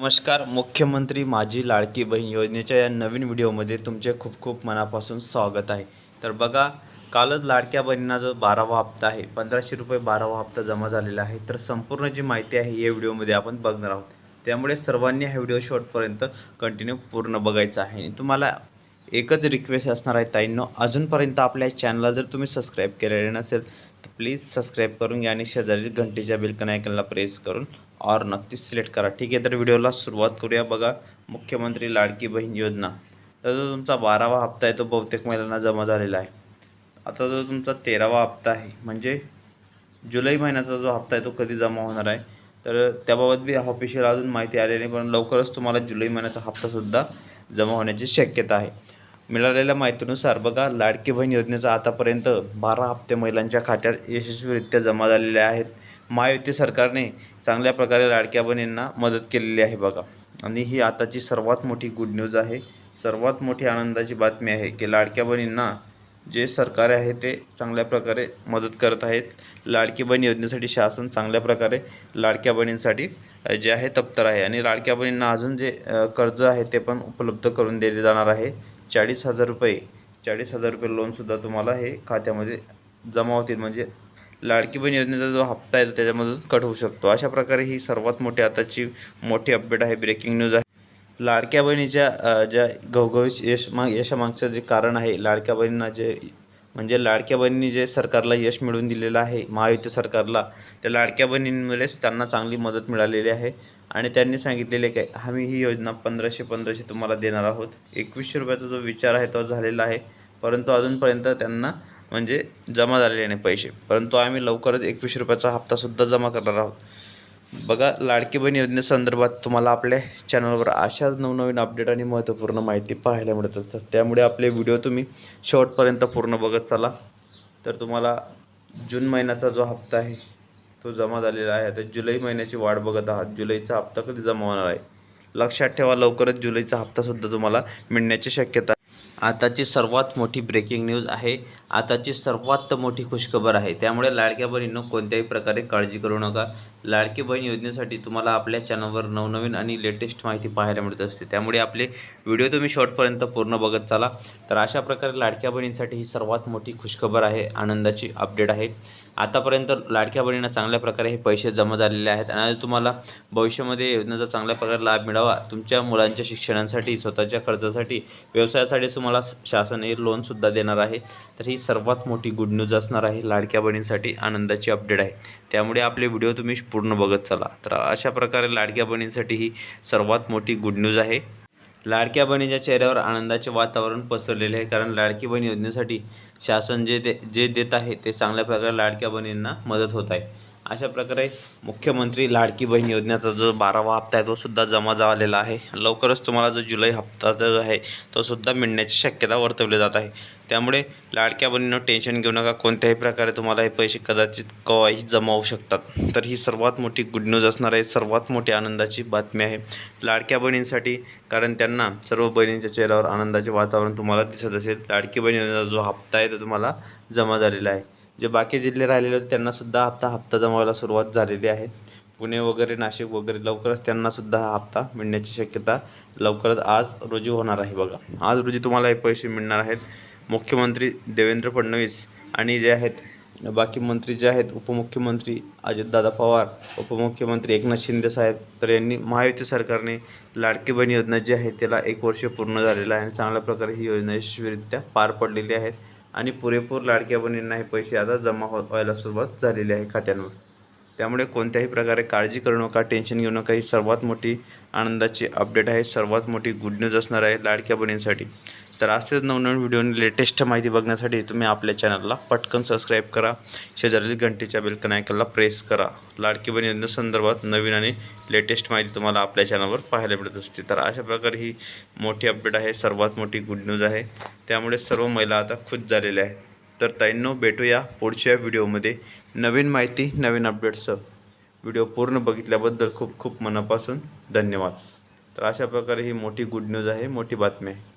नमस्कार मुख्यमंत्री माझी लाडकी बहीण योजनेच्या या नवीन व्हिडिओमध्ये तुमचे खूप खूप मनापासून स्वागत आहे. तर बघा कालच लाडक्या बहिणींना जो बारावा हप्ता आहे पंधराशे रुपये बारावा हप्ता जमा झालेला आहे. तर संपूर्ण जी माहिती आहे या व्हिडिओमध्ये आपण बघणार आहोत. त्यामुळे सर्वांनी हा व्हिडिओ शॉर्टपर्यंत कंटिन्यू पूर्ण बघायचा आहे. आणि तुम्हाला एकच रिक्वेस्ट असणार आहे ताईंनो अजूनपर्यंत आपल्या चॅनलला जर तुम्ही सबस्क्राईब केलेले नसेल तर प्लीज सबस्क्राईब करून घ्या आणि शेजारी घंटेच्या बिलकन आयकनला प्रेस करून और नक्कीच सिलेक्ट करा। ठीक आहे तर व्हिडिओला सुरुवात करूया। बघा मुख्यमंत्री लाडकी बहीण योजना। तर जो तुमचा बारावा हप्ता आहे तो बहुतेक महिलांना जमा झालेला आहे। आता जो तुमचा तेरावा हप्ता आहे म्हणजे जुलै महिन्याचा जो हप्ता आहे तो कधी जमा होणार आहे? तर त्याबाबत बी ऑफिशियल अजून माहिती आलेली नाही पण लवकरच तुम्हाला जुलै महिन्याचा हप्तासुद्धा जमा होण्याची शक्यता आहे. मिळालेल्या माहितीनुसार बघा लाडकी बहीण योजनेचा आतापर्यंत बारा हप्ते महिलांच्या खात्यात यशस्वीरित्या जमा झालेल्या आहेत. महायुती सरकारने चांगल्या प्रकारे लाडक्या बहिणींना मदत केलेली आहे बघा. आणि ही आताची सर्वात मोठी गुड न्यूज आहे. सर्वात मोठी आनंदाची बातमी आहे की लाडक्या बहिणींना जे सरकार आहे ते चांगल्या प्रकारे मदत करत आहेत. लाडकी बहीण योजनेसाठी शासन चांगल्या प्रकारे लाडक्या बहिणींसाठी जे आहे तप्तर आहे. आणि लाडक्या बहिणींना अजून जे कर्ज आहे ते पण उपलब्ध करून दिले जाणार आहे. चाळीस हजार रुपये चाळीस हजार रुपये लोनसुद्धा तुम्हाला हे खात्यामध्ये जमा होतील. म्हणजे लाडकी बहीण योजनेचा जो हप्ता आहे तो त्याच्यामधून कट होऊ शकतो. अशा प्रकारे ही सर्वात मोठी आताची मोठी अपडेट आहे ब्रेकिंग न्यूज आहे. लाडक्या बहिणीच्या ज्या घवघवी यश मा यशामागचं जे कारण आहे लाडक्या बहिणींना जे म्हणजे लाडक्या बहिणींनी जे सरकारला यश मिळवून दिलेलं आहे महायुती सरकारला त्या लाडक्या बहिणींमुळेच त्यांना चांगली मदत मिळालेली आहे. आणि त्यांनी सांगितलेले काय आम्ही ही योजना पंधराशे पंधराशे तुम्हाला देणार आहोत. एकवीसशे रुपयाचा जो विचार आहे तो झालेला आहे. परंतु अजूनपर्यंत त्यांना म्हणजे जमा झालेले नाही पैसे. परंतु आम्ही लवकरच एकवीसशे रुपयाचा हप्तासुद्धा जमा करणार आहोत. बघा लाडकी बहीण योजनेसंदर्भात तुम्हाला आपल्या चॅनलवर अशाच नवनवीन अपडेट आणि महत्त्वपूर्ण माहिती पाहायला मिळत असतात. त्यामुळे आपले व्हिडिओ तुम्ही शेवटपर्यंत पूर्ण बघत चला. तर तुम्हाला जून महिन्याचा जो हप्ता आहे तो जमा झालेला आहे. आता जुलै महिन्याची वाट बघत आहात. जुलैचा हप्ता कधी जमा होणार आहे? लक्षात ठेवा लवकरच जुलैचा हप्तासुद्धा तुम्हाला मिळण्याची शक्यता आहे. आताची सर्वात मोठी ब्रेकिंग न्यूज आहे. आताची सर्वात मोठी खुशखबर आहे. त्यामुळे लाडक्या बहिणींनो कोणत्याही प्रकारे काळजी करू नका. लाडकी बहीण योजनेसाठी तुम्हाला आपल्या चॅनलवर नवनवीन आणि लेटेस्ट माहिती पाहायला मिळत असते. त्यामुळे आपले व्हिडिओ तुम्ही शॉर्टपर्यंत पूर्ण बघत चाला. तर अशा प्रकारे लाडक्या बहिणींसाठी ही सर्वात मोठी खुशखबर आहे. आनंदाची अपडेट आहे. आतापर्यंत लाडक्या बहिणींना चांगल्या प्रकारे हे पैसे जमा झालेले आहेत. आणि तुम्हाला भविष्यामध्ये योजनेचा चांगल्या प्रकारे लाभ मिळावा. तुमच्या मुलांच्या शिक्षणासाठी स्वतःच्या खर्चासाठी व्यवसायासाठी तुम्हाला शासन हे लोनसुद्धा देणार आहे. तर ही सर्वात मोठी गुड न्यूज असणार आहे. लाडक्या बहिणींसाठी आनंदाची अपडेट आहे. त्यामुळे आपले व्हिडिओ तुम्ही पूर्ण बघत चला. तर अशा प्रकारे लाडक्या बहिणींसाठी ही सर्वात मोठी गुड न्यूज आहे. लाडक्या बहिणीच्या चेहऱ्यावर आनंदाचे वातावरण पसरलेले आहे. कारण लाडकी बहीण योजनेसाठी शासन जे दे जे देत आहे ते चांगल्या प्रकारे लाडक्या बहिणींना मदत होत आहे. अशा प्रकारे मुख्यमंत्री लाडकी बहीण योजनेचा जो बारावा हप्ता आहे तो सुद्धा जमा झालेला आहे. लवकरच तुम्हाला जो जुलै हप्ता जो आहे तो सुद्धा मिळण्याची शक्यता वर्तवली जात आहे. त्यामुळे लाडक्या बहिणीनं टेन्शन घेऊ नका. कोणत्याही प्रकारे तुम्हाला हे पैसे कदाचित कवाही जमा होऊ शकतात. तर ही सर्वात मोठी गुड न्यूज असणार आहे. सर्वात मोठी आनंदाची बातमी आहे. लाडक्या बहिणींसाठी कारण त्यांना सर्व बहिणींच्या चेहऱ्यावर आनंदाचे वातावरण तुम्हाला दिसत असेल. लाडकी बहिणीचा जो हप्ता आहे तो तुम्हाला जमा झालेला आहे. जे बाकी जिल्हे राहिलेले होते त्यांनासुद्धा हप्ता हप्ता जमावायला सुरुवात झालेली आहे. पुणे वगैरे नाशिक वगैरे लवकरच त्यांनासुद्धा हा हप्ता मिळण्याची शक्यता लवकरच आज रोजी होणार आहे बघा. आज रोजी तुम्हाला हे पैसे मिळणार आहेत. मुख्यमंत्री देवेंद्र फडणवीस आणि जे आहेत बाकी मंत्री जे आहेत उपमुख्यमंत्री अजितदादा पवार उपमुख्यमंत्री एकनाथ शिंदे साहेब तर यांनी महायुती सरकारने लाडकी बहीण योजना जी आहे त्याला एक वर्ष पूर्ण झालेलं आहे आणि चांगल्या प्रकारे ही योजना यशस्वीरित्या पार पडलेली आहे. आणि पुरेपूर लाडक्या बहिणींना हे पैसे आता जमा होत व्हायला सुरुवात झालेली आहे खात्यांवर. त्यामुळे कोणत्याही प्रकारे काळजी करू नका टेन्शन घेऊ नका. ही सर्वात मोठी आनंदाची अपडेट आहे सर्वात मोठी गुड न्यूज असणार आहे लाडक्या बहिणींसाठी. तर असेच नवनवीन व्हिडिओनी लेटेस्ट माहिती बघण्यासाठी तुम्ही आपल्या चॅनलला पटकन सबस्क्राईब करा. शेजारील घंटेच्या बेलकन आयकनला प्रेस करा. लाडकी बहीण संदर्भात नवीन आणि लेटेस्ट माहिती तुम्हाला आपल्या चॅनलवर पाहायला मिळत असते. तर अशा प्रकारे ही मोठी अपडेट आहे सर्वात मोठी गुड न्यूज आहे. त्यामुळे सर्व महिला आता खुश झालेल्या आहेत. तर ताईंनो भेटूया पुढच्या व्हिडिओमध्ये. नवीन माहिती नवीन अपडेट्सचं व्हिडिओ पूर्ण बघितल्याबद्दल खूप खूप मनापासून धन्यवाद. तर अशा प्रकारे ही मोठी गुड न्यूज आहे मोठी बातमी आहे.